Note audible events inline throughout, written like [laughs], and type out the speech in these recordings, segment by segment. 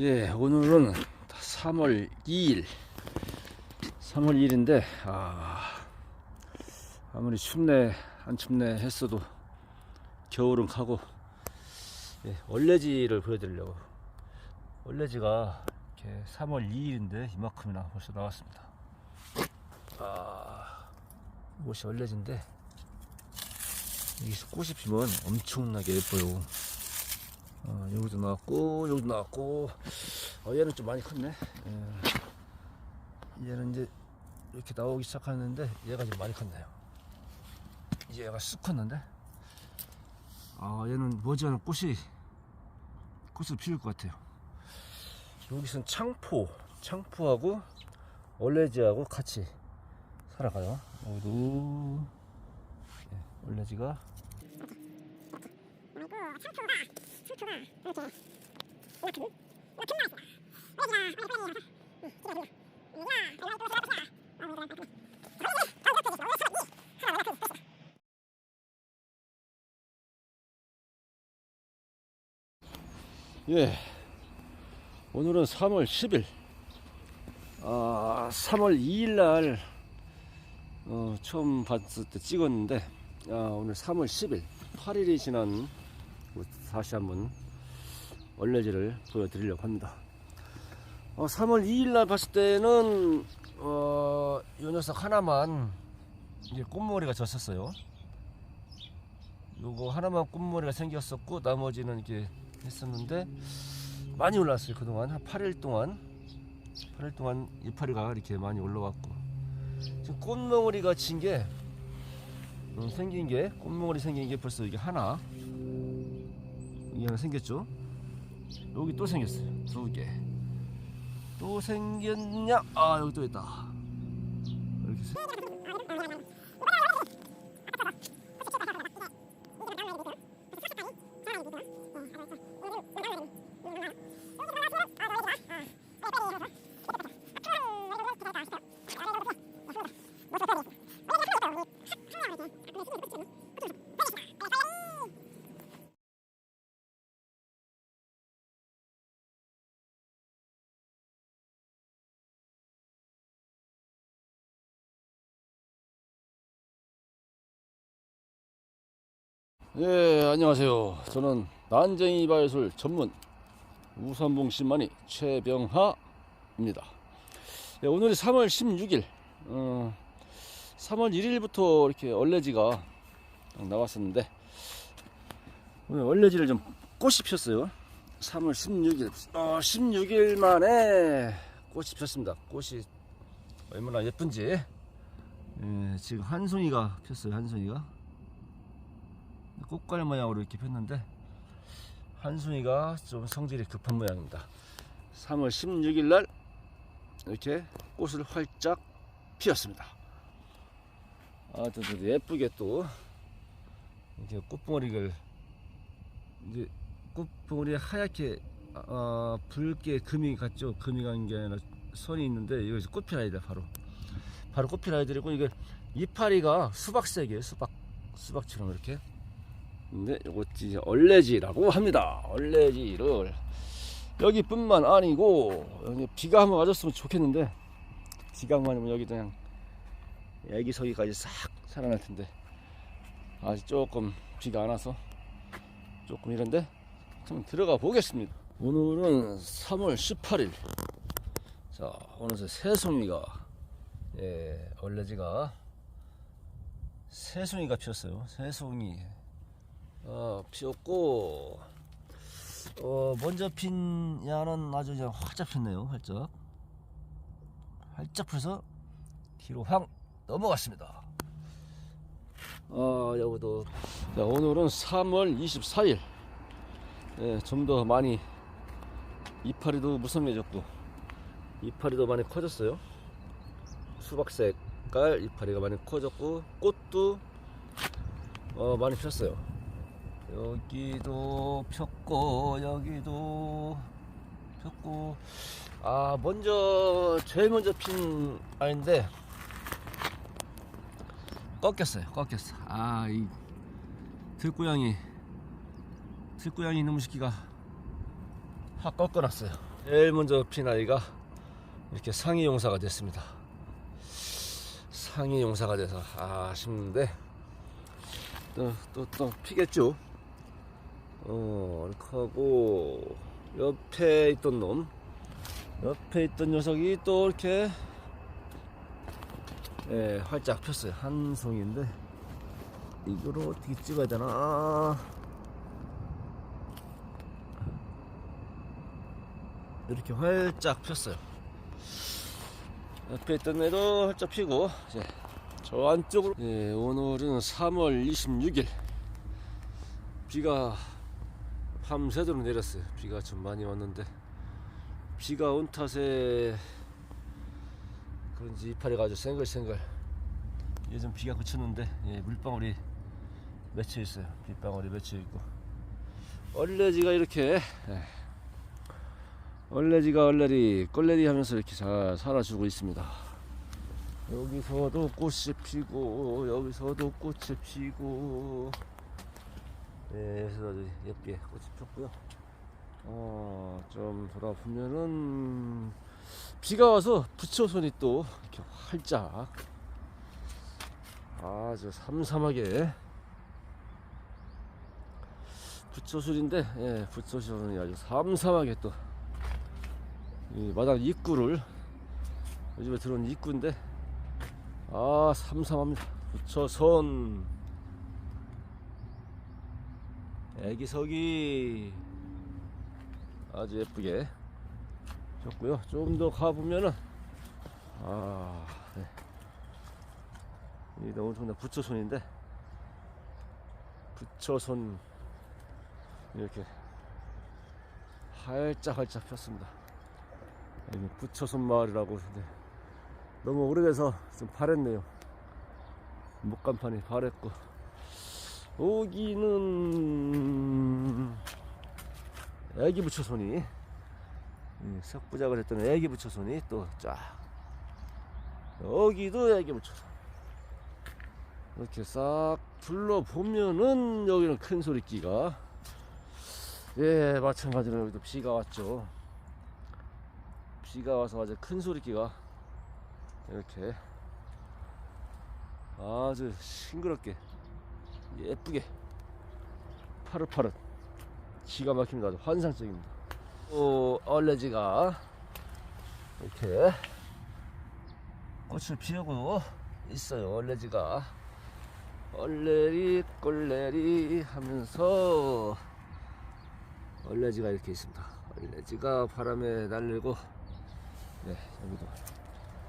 예, 오늘은 3월 2일. 3월 2일인데, 아, 아무리 춥네, 안 춥네 했어도 겨울은 가고, 예, 얼레지를 보여드리려고. 얼레지가 이렇게 3월 2일인데 이만큼이나 벌써 나왔습니다. 아, 이것이 얼레지인데, 여기서 꽃이 피면 엄청나게 예뻐요. 어, 여기도 나왔고 여기도 나왔고. 어, 얘는 좀 많이 컸네. 예. 얘는 이제 이렇게 나오기 시작하는데 얘가 좀 많이 컸네요. 이제 얘가 쑥 컸는데. 아 얘는 머지않은 꽃이 꽃을 피울 것 같아요. 여기서는 창포 창포하고 얼레지하고 같이 살아가요. 여기도. 예, 얼레지가 예. 오늘은 3월 10일. 아, 3월 2일 날, 어, 처음 봤을 때 찍었는데, 아, 오늘 3월 10일, 8일이 지난, 곳 다시 한번 얼레지를 보여드리려고 합니다. 어, 3월 2일 날 봤을 때는, 어, 요 녀석 하나만, 이제 꽃머리가 졌었어요. 요거 하나만 꽃머리가 생겼었고, 나머지는 이렇게 했었는데 많이 올랐어요 그동안 한 8일 동안 8일 동안 이파리가 이렇게 많이 올라왔고 지금 꽃몽우리가 진게 음, 생긴 게 꽃몽우리 생긴 게 벌써 이게 하나 이게 하나 생겼죠? 여기 또 생겼어요 두 개 또 생겼냐? 아 여기 또 있다. 이렇게 예, 안녕하세요. 저는 난쟁이 바이술 전문 우산봉 신만이 최병하입니다. 예, 오늘이 3월 16일, 어, 3월 1일부터 이렇게 얼레지가 나왔었는데, 오늘 얼레지를 좀 꽃이 폈어요. 3월 16일, 어, 16일 만에 꽃이 폈습니다. 꽃이 얼마나 예쁜지. 예, 지금 한 송이가 폈어요, 한 송이가. 꽃갈 모양으로 이렇게 폈는데 한순이가 좀 성질이 급한 모양입니다. 3월 16일 날 이렇게 꽃을 활짝 피웠습니다. 아주 또 예쁘게 또 이렇게 꽃봉오리를 이제 꽃봉오리 하얗게 어, 붉게 금이 같죠? 금이 간 게 아니라 선이 있는데 여기서 꽃피라이다 바로 바로 꽃피라이들이고 이게 이파리가 수박색이에요 수박 수박처럼 이렇게 근데 이것이 이제 얼레지라고 합니다. 얼레지를 여기뿐만 아니고 여기 비가 한번 맞았으면 좋겠는데 비가 한번 맞으면 여기 그냥 애기서기까지 싹 살아날 텐데 아직 조금 비가 안 와서 조금 이런데 좀 들어가 보겠습니다. 오늘은 3월 18일. 자 오늘 새송이가 예 얼레지가 새송이가 피었어요. 새송이 어, 피었고, 어, 먼저 핀 야는 아주 그냥 활짝 폈네요, 활짝. 활짝 펴서 뒤로 확 넘어갔습니다. 어, 여기도. 자, 오늘은 3월 24일. 예, 좀 더 많이, 이파리도 무성해졌고, 이파리도 많이 커졌어요. 수박 색깔 이파리가 많이 커졌고, 꽃도 어, 많이 폈어요. 여기도 폈고 여기도 폈고. 아 먼저 제일 먼저 핀 아인데 꺾였어요. 꺾였어. 아이 들고양이 들고양이 이놈의 새끼가 확 꺾어놨어요. 제일 먼저 핀 아이가 이렇게 상위 용사가 됐습니다. 상위 용사가 돼서 아쉽는데. 또 또 또 피겠죠. 어 이렇게 하고 옆에 있던 놈 옆에 있던 녀석이 또 이렇게 예, 활짝 폈어요. 한 송이인데 이거를 어떻게 찍어야 되나? 이렇게 활짝 폈어요. 옆에 있던 애도 활짝 피고 이제 저 안쪽으로 예, 오늘은 3월 26일 비가 밤새도록 내렸어요. 비가 좀 많이 왔는데 비가 온 탓에 그런지 이파리가 아주 생글생글 예전 비가 그쳤는데 예, 물방울이 맺혀 있어요. 빗방울이 맺혀 있고 얼레지가 이렇게 예, 얼레지가 얼레리 꼴레리 하면서 이렇게 잘 살아주고 있습니다. 여기서도 꽃이 피고 여기서도 꽃이 피고 예, 여기서 아주 예쁘게 꽃이 폈고요. 어, 좀 돌아보면은 비가 와서 부처손이 또 이렇게 활짝 아주 삼삼하게 부처술인데 예, 부처술이 아주 삼삼하게 또이 마당 입구를 요즘에 들어온 입구인데 아 삼삼합니다 부처손 애기석이 아주 예쁘게 폈고요. 좀 더 가보면은 아, 네. 이 엄청난 부처손인데 부처손 이렇게 활짝 활짝 폈습니다. 여기 부처손 마을이라고 근데 너무 오래돼서 좀 바랬네요. 목간판이 바랬고 여기는 애기 부처손이 이 석부작을 했던 애기 부처손이 또 쫙 여기도 애기 부처손. 이렇게 싹 둘러보면은 여기는 큰 소리끼가. 예 마찬가지로 여기도 비가 왔죠. 비가 와서 아주 큰 소리끼가 이렇게 아주 싱그럽게 예쁘게 파릇파릇 기가 막힙니다 아주 환상적입니다 또 얼레지가 이렇게 꽃을 피우고 있어요. 얼레지가 얼레리 꼴레리 하면서 얼레지가 이렇게 있습니다. 얼레지가 바람에 날리고 네 여기도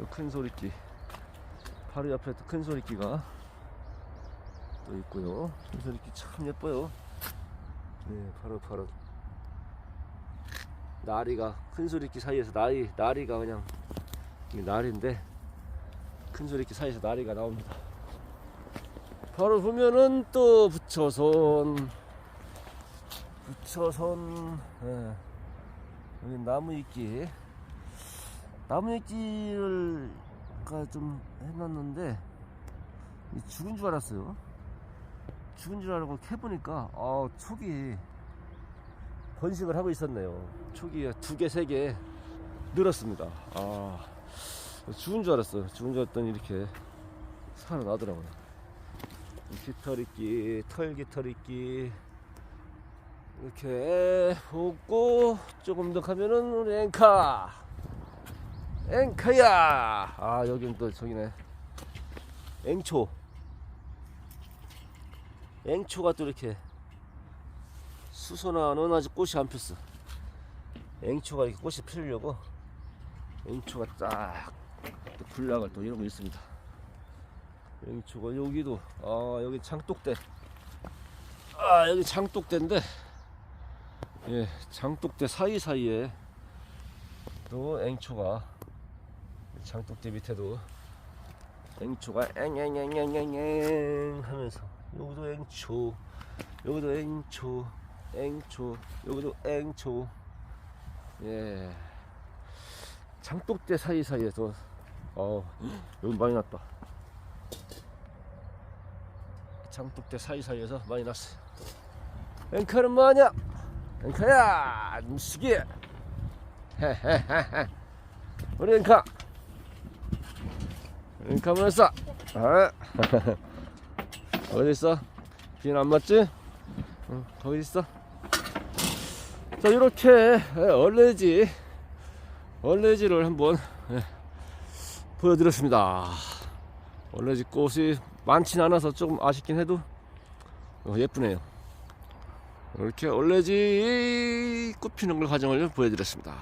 요큰 소리끼 바로 옆에 또큰 소리끼가 또 있고요. 큰 소리끼 참 예뻐요. 네 바로 바로 나리가 큰 소리끼 사이에서 나리 나리가 그냥 이 날인데 큰 소리끼 사이에서 나리가 나옵니다. 바로 보면은 또 부처손 부처손 예. 여기 나무 있기 나무 있기를 좀 해놨는데 이 죽은 줄 알았어요. 죽은 줄 알고 캐보니까 아 촉이 번식을 하고 있었네요. 촉이 두 개, 세 개 늘었습니다. 아, 죽은 줄 알았어. 죽은 줄 알았더니 이렇게 살아나더라고요. 깃털이끼, 털깃털이끼, 이렇게 보고 조금 더 가면은 우리 앵카. 앵카야! 아, 여긴 또 저기네. 앵초. 앵초가 또 이렇게 수선화는 아직 꽃이 안 폈어. 앵초가 이렇게 꽃이 피려고 앵초가 딱또 군락을 또 이러고 있습니다. 앵초가 여기도 아 여기 장독대 아 여기 장독대인데 예 장독대 사이 사이에 또 앵초가 장독대 밑에도 앵초가 앵앵앵앵앵앵 하면서 여기도 앵초 여기도 앵초 앵초 여기도 앵초. 예. 장독대 사이사이에서 어 여기 많이 났다. 장독대 사이사이에서 많이 났어. 앵커는 뭐하냐? 앵커야 음식이 우리 앵카 앵카 보냈어. 아. [laughs] 어디 있어? 비는 안 맞지? 응, 거기 있어. 자 이렇게 얼레지 얼레지를 한번 예, 보여드렸습니다. 얼레지 꽃이 많진 않아서 조금 아쉽긴 해도 어, 예쁘네요. 이렇게 얼레지 꽃 피는 걸 과정을 보여드렸습니다